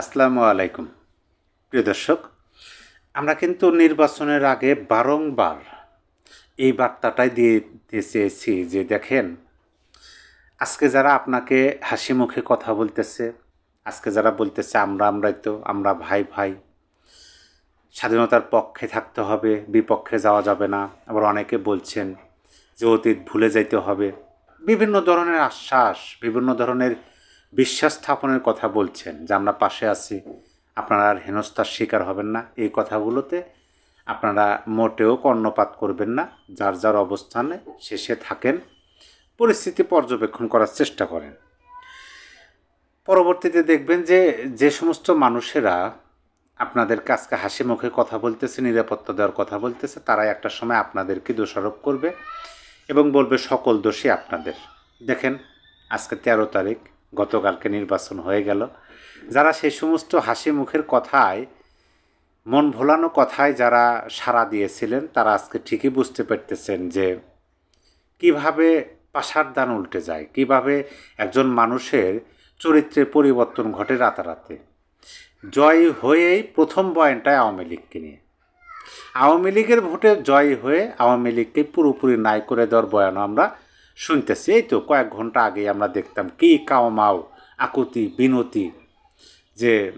আসসালামু আলাইকুম। প্রিয় দর্শক, আমরা কিন্তু নির্বাচনের আগে বারংবার এই বার্তাটাই দিয়ে চেয়েছি যে দেখেন, আজকে যারা আপনাকে হাসি মুখে কথা বলতেছে, আজকে যারা বলতেছে আমরা আমরাই তো, আমরা ভাই ভাই, স্বাধীনতার পক্ষে থাকতে হবে, বিপক্ষে যাওয়া যাবে না। আবার অনেকে বলছেন যে অতীত ভুলে যাইতে হবে। বিভিন্ন ধরনের আশ্বাস, বিভিন্ন ধরনের বিশ্বাস স্থাপনের কথা বলছেন যে আমরা পাশে আছি, আপনারা আর হেনস্থার শিকার হবেন না। এই কথাগুলোতে আপনারা মোটেও কর্ণপাত করবেন না, যার যার অবস্থানে শেষে থাকেন, পরিস্থিতি পর্যবেক্ষণ করার চেষ্টা করেন। পরবর্তীতে দেখবেন যে যে সমস্ত মানুষেরা আপনাদের কাছকে হাসি মুখে কথা বলতেছে, নিরাপত্তা দেওয়ার কথা বলতেছে, তারাই একটা সময় আপনাদেরকে দোষারোপ করবে এবং বলবে সকল দোষী আপনাদের। দেখেন, আজকে তেরো তারিখ গতকালকে নির্বাচন হয়ে গেল। যারা সেই সমস্ত হাসি মুখের কথায়, মন ভোলানো কথায় যারা সাড়া দিয়েছিলেন, তারা আজকে ঠিকই বুঝতে পারতেছেন যে কীভাবে পাশার দান উল্টে যায়, কীভাবে একজন মানুষের চরিত্রের পরিবর্তন ঘটে রাতারাতে। জয় হয়েই প্রথম বয়ানটায় আওয়ামী লীগকে নিয়ে। আওয়ামী লীগের ভোটে জয় হয়ে আওয়ামী লীগকে পুরোপুরি নাই করে দেওয়ার বয়ানও আমরা শুনতেছি, এই তো কয়েক ঘণ্টা আগে আমরা দেখতাম কি কাওমাও আকুতি, বিনতি, যে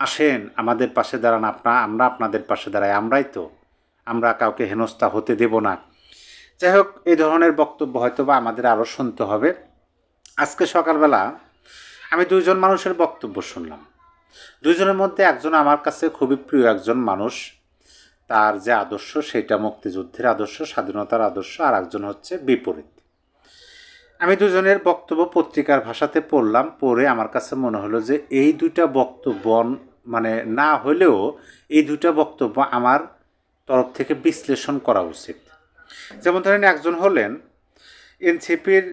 আসেন, আমাদের পাশে দাঁড়ান আপনা, আমরা আপনাদের পাশে দাঁড়াই, আমরাই তো, আমরা কাউকে হেনস্থা হতে দেব না। যাই হোক, এই ধরনের বক্তব্য হয়তো বা আমাদের আরও শুনতে হবে। আজকে সকালবেলা আমি দুইজন মানুষের বক্তব্য শুনলাম। দুজনের মধ্যে একজন আমার কাছে খুবই প্রিয় একজন মানুষ, তার যে আদর্শ, সেটা মুক্তিযুদ্ধের আদর্শ, স্বাধীনতার আদর্শ, আর একজন হচ্ছে বিপরীত। আমি দুজনের বক্তব্য পত্রিকার ভাষাতে পড়লাম, পড়ে আমার কাছে মনে হলো যে এই দুইটা বক্তব্য মানে না হলেও এই দুইটা বক্তব্য আমার তরফ থেকে বিশ্লেষণ করা উচিত। যেমন ধরেন একজন হলেন এনসিপির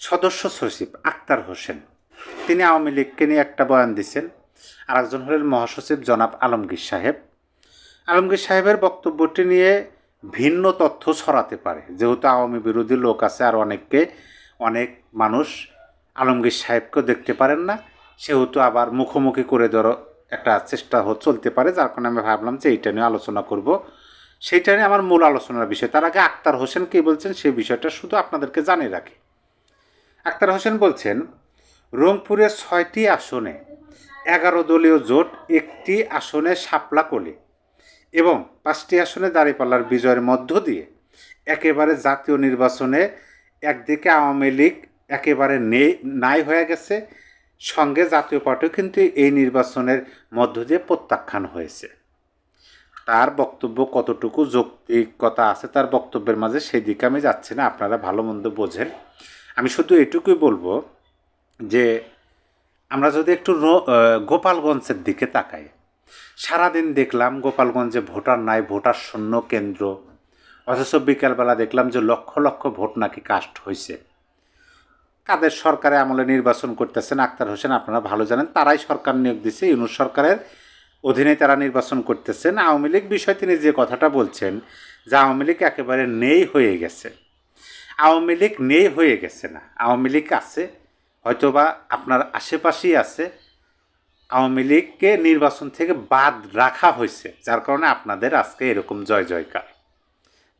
সদস্য সচিব আক্তার হোসেন। তিনি আওয়ামী লীগকে নিয়ে একটা বয়ান দিচ্ছেন আর একজন হলেন মহাসচিব জনাব আলমগীর সাহেব। আলমগীর সাহেবের বক্তব্যটি নিয়ে ভিন্ন তথ্য ছড়াতে পারে। যেহেতু আওয়ামী বিরোধী লোক আছে আর অনেককে অনেক মানুষ আলমগীর সাহেবকেও দেখতে পারেন না। সেহেতু আবার মুখোমুখি করে ধরো একটা চেষ্টা চলতে পারে, যার কারণে আমি ভাবলাম যে এইটা নিয়ে আলোচনা করব। সেইটা নিয়ে আমার মূল আলোচনার বিষয়। তার আগে আক্তার হোসেন কী বলছেন সেই বিষয়টা শুধু আপনাদেরকে জানিয়ে রাখি। আক্তার হোসেন বলছেন রংপুরের ছয়টি আসনে, এগারো দলীয় জোট, একটি আসনে শাপলা কোলে এবং পাঁচটি আসনে দাঁড়িপাল্লার বিজয়ের মধ্য দিয়ে একেবারে জাতীয় নির্বাচনে একদিকে আওয়ামী লীগ একেবারে নেই নাই হয়ে গেছে, সঙ্গে জাতীয় পার্টিও কিন্তু এই নির্বাচনের মধ্য দিয়ে প্রত্যাখ্যান হয়েছে। তার বক্তব্য কতটুকু যৌক্তিকতা আছে তার বক্তব্যের মাঝে সেই দিকে আমি যাচ্ছি না, আপনারা ভালো মন্দ বোঝেন। আমি শুধু এটুকুই বলব যে আমরা যদি একটু গোপালগঞ্জের দিকে তাকাই, সারাদিন দেখলাম গোপালগঞ্জে ভোটার নাই, ভোটার শূন্য কেন্দ্র অথচ বিকালবেলা দেখলাম যে লক্ষ লক্ষ ভোট নাকি কাস্ট হয়েছে কাদের সরকারে আমলে নির্বাচন করতেছেন আক্তার হোসেন আপনারা ভালো জানেন, তারাই সরকার নিয়োগ দিচ্ছে ইউনুস সরকারের অধীনে তারা নির্বাচন করতেছেন। আওয়ামী লীগ বিষয়ে তিনি যে কথাটা বলছেন, যে আওয়ামী লীগ একেবারে নেই হয়ে গেছে। আওয়ামী লীগ নেই হয়ে গেছে না। আওয়ামী লীগ আছে, হয়তোবা আপনার আশেপাশেই আছে। আওয়ামী লীগকে নির্বাচন থেকে বাদ রাখা হয়েছে, যার কারণে আপনাদের আজকে এরকম জয় জয়কার।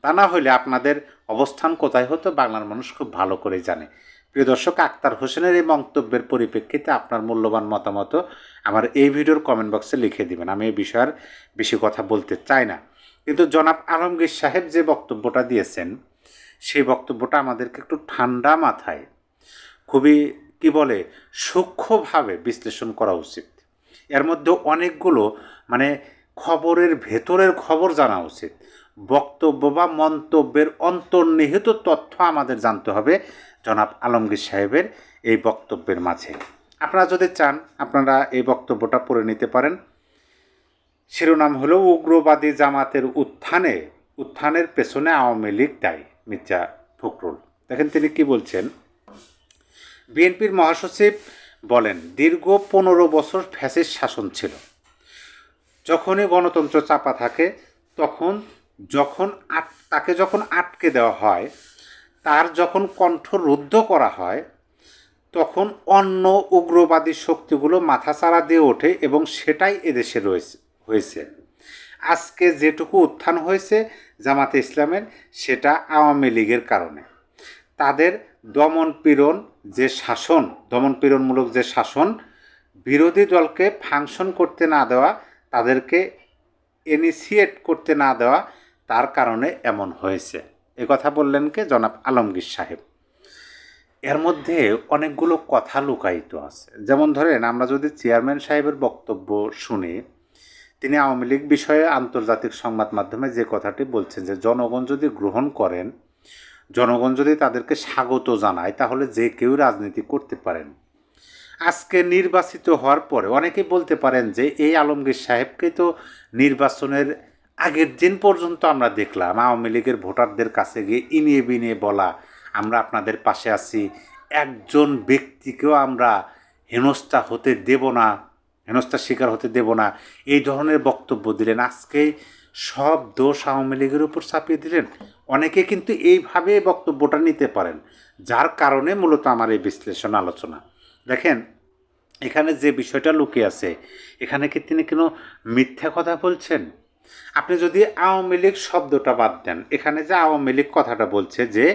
তা না হলে আপনাদের অবস্থান কোথায় হতো বাংলার মানুষ খুব ভালো করে জানে। প্রিয় দর্শক, আক্তার হোসেনের এই মন্তব্যের পরিপ্রেক্ষিতে আপনার মূল্যবান মতামত আমার এই ভিডিওর কমেন্ট বক্সে লিখে দিবেন। আমি এই বিষয়ের বেশি কথা বলতে চাই না। কিন্তু জনাব আলমগীর সাহেব যে বক্তব্যটা দিয়েছেন, সেই বক্তব্যটা আমাদেরকে একটু ঠান্ডা মাথায়, খুবই, কি বলে, সূক্ষ্মভাবে বিশ্লেষণ করা উচিত। এর মধ্যে অনেকগুলো মানে খবরের ভেতরের খবর জানা উচিত। বক্তব্য বা মন্তব্যের অন্তর্নিহিত তথ্য আমাদের জানতে হবে জনাব আলমগীর সাহেবের এই বক্তব্যের মাঝে। আপনারা যদি চান, আপনারা এই বক্তব্যটা পড়ে নিতে পারেন। শিরোনাম হলো, উগ্রবাদী জামাতের উত্থানে, উত্থানের পেছনে আওয়ামী লীগ দায়ী, মির্জা ফখরুল। দেখেন তিনি কি বলছেন। বিএনপির মহাসচিব বলেন, দীর্ঘ পনেরো বছর ফ্যাসিস শাসন ছিল। যখনই গণতন্ত্র চাপা থাকে, তখন যখন আট, তাকে যখন আটকে দেওয়া হয়, তার যখন কণ্ঠ রুদ্ধ করা হয়, তখন অন্য উগ্রবাদী শক্তিগুলো মাথাচাড়া দিয়ে ওঠে এবং সেটাই এদেশে রয়েছে, হয়েছে। আজকে যেটুকু উত্থান হয়েছে জামাতে ইসলামের, সেটা আওয়ামী লীগের কারণে। তাদের দমন পীড়ন যে শাসন দমন পীড়নমূলক যে শাসন, বিরোধী দলকে ফাংশন করতে না দেওয়া, তাদেরকে ইনিশিয়েট করতে না দেওয়া তার কারণে এমন হয়েছে। এ কথা বললেন কে? জনাব আলমগীর সাহেব। এর মধ্যে অনেকগুলো কথা লুকায়িত আছে। যেমন ধরেন, আমরা যদি চেয়ারম্যান সাহেবের বক্তব্য শুনি, তিনি আওয়ামী লীগ বিষয়ে আন্তর্জাতিক সংবাদ মাধ্যমে যে কথাটি বলছেন যে, জনগণ যদি গ্রহণ করেন, জনগণ যদি তাদেরকে স্বাগত জানায়, তাহলে যে কেউ রাজনীতি করতে পারেন। আজকে নির্বাচিত হওয়ার পরে অনেকেই বলতে পারেন যে, এই আলমগীর সাহেবকে তো নির্বাচনের আগের দিন পর্যন্ত আমরা দেখলাম আওয়ামী লীগের ভোটারদের কাছে গিয়ে ইনিয়ে বিনিয়ে বলা, আমরা আপনাদের পাশে আছি, একজন ব্যক্তিকেও আমরা হেনস্থা হতে দেব না, হেনস্থার শিকার হতে দেব না। এই ধরনের বক্তব্য দিলেন। আজকে সব দোষ আওয়ামী লীগের উপর চাপিয়ে দিলেন। অনেকে কিন্তু এইভাবে বক্তব্যটা নিতে পারেন, যার কারণে মূলত আমার এই বিশ্লেষণ আলোচনা। দেখেন, এখানে যে বিষয়টা লুকিয়ে আছে, এখানে কি তিনি কোনো মিথ্যা কথা বলছেন? আপনি যদি আওয়ামী লীগ শব্দটা বাদ দেন, এখানে যে আওয়ামী লীগ কথাটা বলছে যে,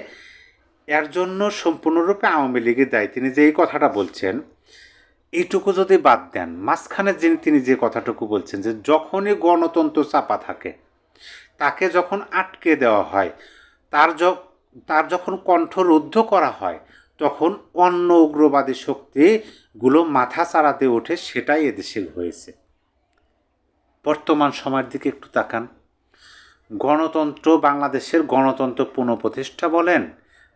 এর জন্য সম্পূর্ণরূপে আওয়ামী লীগের দায়ী, তিনি যে এই কথাটা বলছেন, এইটুকু যদি বাদ দেন, মাঝখানে যিনি তিনি যে কথাটুকু বলছেন যে, যখনই গণতন্ত্র চাপা থাকে, তাকে যখন আটকে দেওয়া হয়, তার তার যখন কণ্ঠরুদ্ধ করা হয়, তখন অন্য উগ্রবাদী শক্তিগুলো মাথা চাড়াতে ওঠে, সেটাই এদেশে হয়েছে। বর্তমান সময়ের দিকে একটু তাকান। গণতন্ত্র বাংলাদেশের গণতন্ত্র পুনঃপ্রতিষ্ঠা বলেন,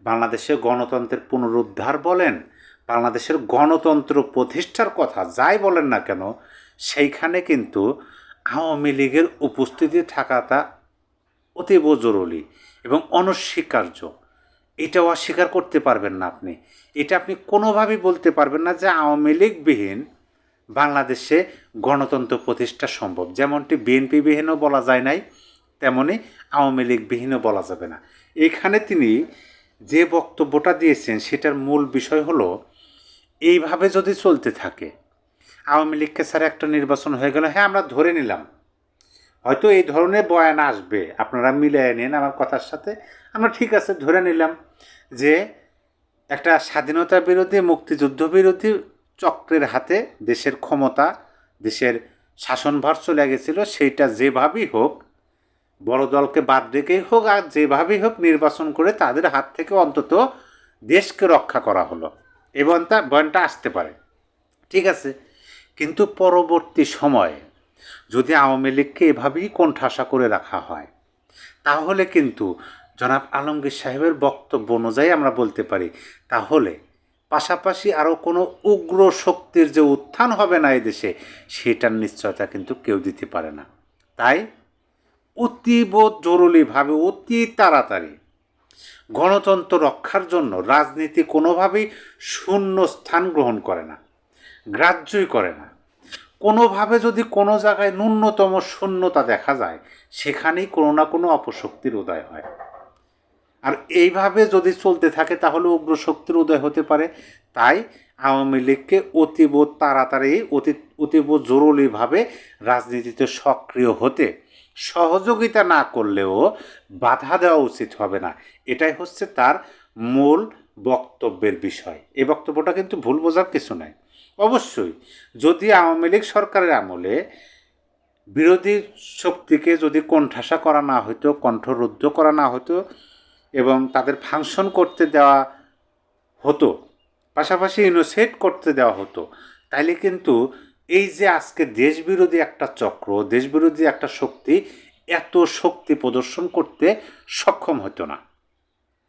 বাংলাদেশের গণতন্ত্রের পুনরুদ্ধার বলেন, বাংলাদেশের গণতন্ত্র প্রতিষ্ঠার কথা যাই বলেন না কেন, সেইখানে কিন্তু আওয়ামী লীগের উপস্থিতি থাকাটা অতীব জরুরি এবং অনস্বীকার্য। এটাও অস্বীকার করতে পারবেন না আপনি। এটা আপনি কোনোভাবেই বলতে পারবেন না যে আওয়ামী লীগবিহীন বাংলাদেশে গণতন্ত্র প্রতিষ্ঠা সম্ভব। যেমনটি বিএনপিবিহীনও বলা যায় নাই, তেমনি আওয়ামী লীগবিহীনও বলা যাবে না। এখানে তিনি যে বক্তব্যটা দিয়েছেন, সেটার মূল বিষয় হলো, এইভাবে যদি চলতে থাকে, আওয়ামী লীগকে স্যার একটা নির্বাচন হয়ে গেল হ্যাঁ আমরা ধরে নিলাম। হয়তো এই ধরনের বয়ান আসবে, আপনারা মিলিয়ে নিন আমার কথার সাথে, আমরা ঠিক আছে, ধরে নিলাম যে একটা স্বাধীনতা বিরোধী, মুক্তিযুদ্ধ বিরোধী চক্রের হাতে দেশের ক্ষমতা, দেশের শাসনভার চলে গেছিল, সেইটা যেভাবেই হোক, বড় দলকে বাদ রেখেই হোক, আর যেভাবেই হোক নির্বাচন করে তাদের হাত থেকে অন্তত দেশকে রক্ষা করা হলো। এবং তা বয়নটা আসতে পারে। ঠিক আছে, কিন্তু পরবর্তী সময়ে যদি আওয়ামী লীগকে এভাবেই কোণঠাসা করে রাখা হয়, তাহলে কিন্তু জনাব আলমগীর সাহেবের বক্তব্য অনুযায়ী আমরা বলতে পারি, তাহলে পাশাপাশি আরও কোনো উগ্র শক্তির যে উত্থান হবে না এই দেশে, সেটার নিশ্চয়তা কিন্তু কেউ দিতে পারে না। তাই অতীব জরুরিভাবে, অতি তাড়াতাড়ি গণতন্ত্র রক্ষার জন্য রাজনীতি কোনোভাবেই শূন্য স্থান গ্রহণ করে না, গ্রাহ্যই করে না। কোনোভাবে যদি কোনো জায়গায় ন্যূনতম শূন্যতা দেখা যায়, সেখানেই কোনো না কোনো অপশক্তির উদয় হয়। আর এইভাবে যদি চলতে থাকে, তাহলে উগ্র শক্তির উদয় হতে পারে। তাই আওয়ামী লীগকে অতীব তাড়াতাড়ি, অতি, অতীব জরুরিভাবে রাজনীতিতে সক্রিয় হতে সহযোগিতা না করলেও বাধা দেওয়া উচিত হবে না। এটাই হচ্ছে তার মূল বক্তব্যের বিষয়। এই বক্তব্যটা কিন্তু ভুল বোঝার কিছু নাই। অবশ্যই, যদি আওয়ামী লীগ সরকারের আমলে বিরোধী শক্তিকে যদি কণ্ঠাসা করা না হতো কণ্ঠরুদ্ধ করা না হতো এবং তাদের ফাংশন করতে দেওয়া হতো, পাশাপাশি ইনোসেট করতে দেওয়া হতো। তাইলে কিন্তু এই যে আজকে দেশবিরোধী একটা চক্র, দেশবিরোধী একটা শক্তি এত শক্তি প্রদর্শন করতে সক্ষম হতো না।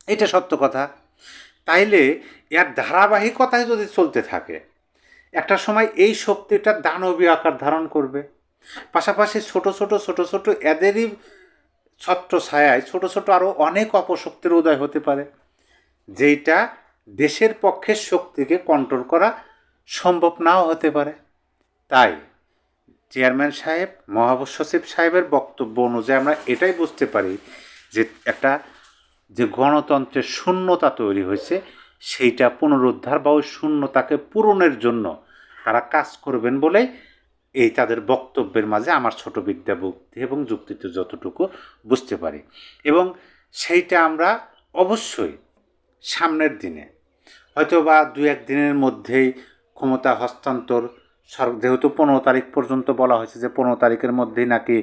এটা সত্য কথা। তাইলে এর ধারাবাহিকতায় যদি চলতে থাকে, একটা সময় এই শক্তিটা দানবীয় আকার ধারণ করবে। পাশাপাশি ছোট ছোট ছোট ছোট এদেরই ছত্র ছায়ায় ছোট ছোট আরও অনেক অপশক্তির উদয় হতে পারে, যেইটা দেশের পক্ষে শক্তিকে কন্ট্রোল করা সম্ভব নাও হতে পারে। তাই চেয়ারম্যান সাহেব, মহাসচিব সাহেবের বক্তব্য অনুযায়ী আমরা এটাই বুঝতে পারি যে একটা যে গণতন্ত্রের শূন্যতা তৈরি হয়েছে, সেইটা পুনরুদ্ধার বা ওই শূন্যতাকে পূরণের জন্য তারা কাজ করবেন বলে এই তাদের বক্তব্যের মাঝে আমার ছোট বিদ্যা বুদ্ধি এবং যুক্তিতে যতটুকু বুঝতে পারি। এবং সেইটা আমরা অবশ্যই সামনের দিনে হয়তো বা দু এক দিনের মধ্যেই ক্ষমতা হস্তান্তর যেহেতু পনেরো তারিখ পর্যন্ত বলা হয়েছে যে পনেরো তারিখের মধ্যেই নাকি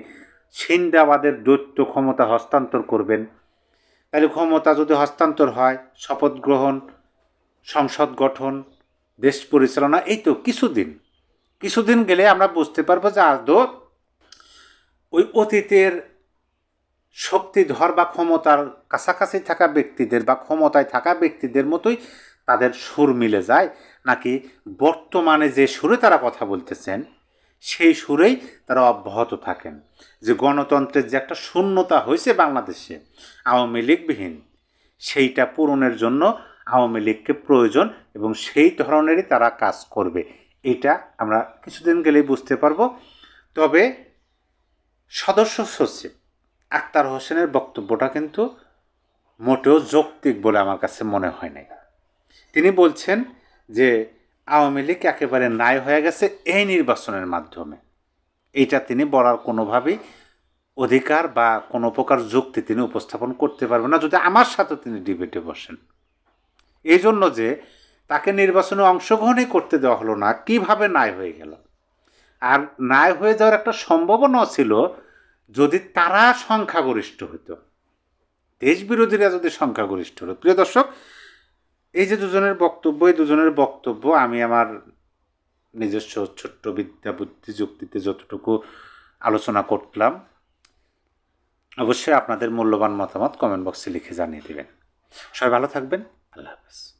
সিন্দাবাদের দৈত্য ক্ষমতা হস্তান্তর করবেন। তাহলে ক্ষমতা যদি হস্তান্তর হয়, শপথ গ্রহণ, সংসদ গঠন, দেশ পরিচালনা, এই তো কিছুদিন কিছুদিন গেলে আমরা বুঝতে পারব যে আদৌ ওই অতীতের শক্তিধর বা ক্ষমতার কাছাকাছি থাকা ব্যক্তিদের বা ক্ষমতায় থাকা ব্যক্তিদের মতোই তাদের সুর মিলে যায়, নাকি বর্তমানে যে সুরে তারা কথা বলতেছেন, সেই সুরেই তারা অব্যাহত থাকেন। যে গণতন্ত্রের যে একটা শূন্যতা হয়েছে বাংলাদেশে, আওয়ামী লীগবিহীন, সেইটা পূরণের জন্য আওয়ামী লীগকে প্রয়োজন এবং সেই ধরনেরই তারা কাজ করবে। এটা আমরা কিছুদিন গেলেই বুঝতে পারব। তবে সদস্য সচিব আক্তার হোসেনের বক্তব্যটা কিন্তু মোটেও যৌক্তিক বলে আমার কাছে মনে হয় নাই। তিনি বলছেন যে আওয়ামী লীগ একেবারে নাই হয়ে গেছে এই নির্বাচনের মাধ্যমে। এইটা তিনি বলার কোনোভাবেই অধিকার বা কোনো প্রকার যুক্তি তিনি উপস্থাপন করতে পারবেন না, যদি আমার সাথে তিনি ডিবেটে বসেন। এই জন্য যে তাকে নির্বাচনে অংশগ্রহণই করতে দেওয়া হলো না। কীভাবে নাই হয়ে গেল? আর নাই হয়ে যাওয়ার একটা সম্ভাবনাও ছিল যদি তারা সংখ্যাগরিষ্ঠ হতো। দেশ বিরোধীরা যদি সংখ্যাগরিষ্ঠ হতো। প্রিয় দর্শক, এই যে দুজনের বক্তব্য, এই দুজনের বক্তব্য, আমি আমার নিজস্ব ছোট্ট বিদ্যা বুদ্ধি যুক্তিতে যতটুকু আলোচনা করলাম, অবশ্যই আপনাদের মূল্যবান মতামত কমেন্ট বক্সে লিখে জানিয়ে দেবেন। সবাই ভালো থাকবেন। আল্লাহ হাফেজ।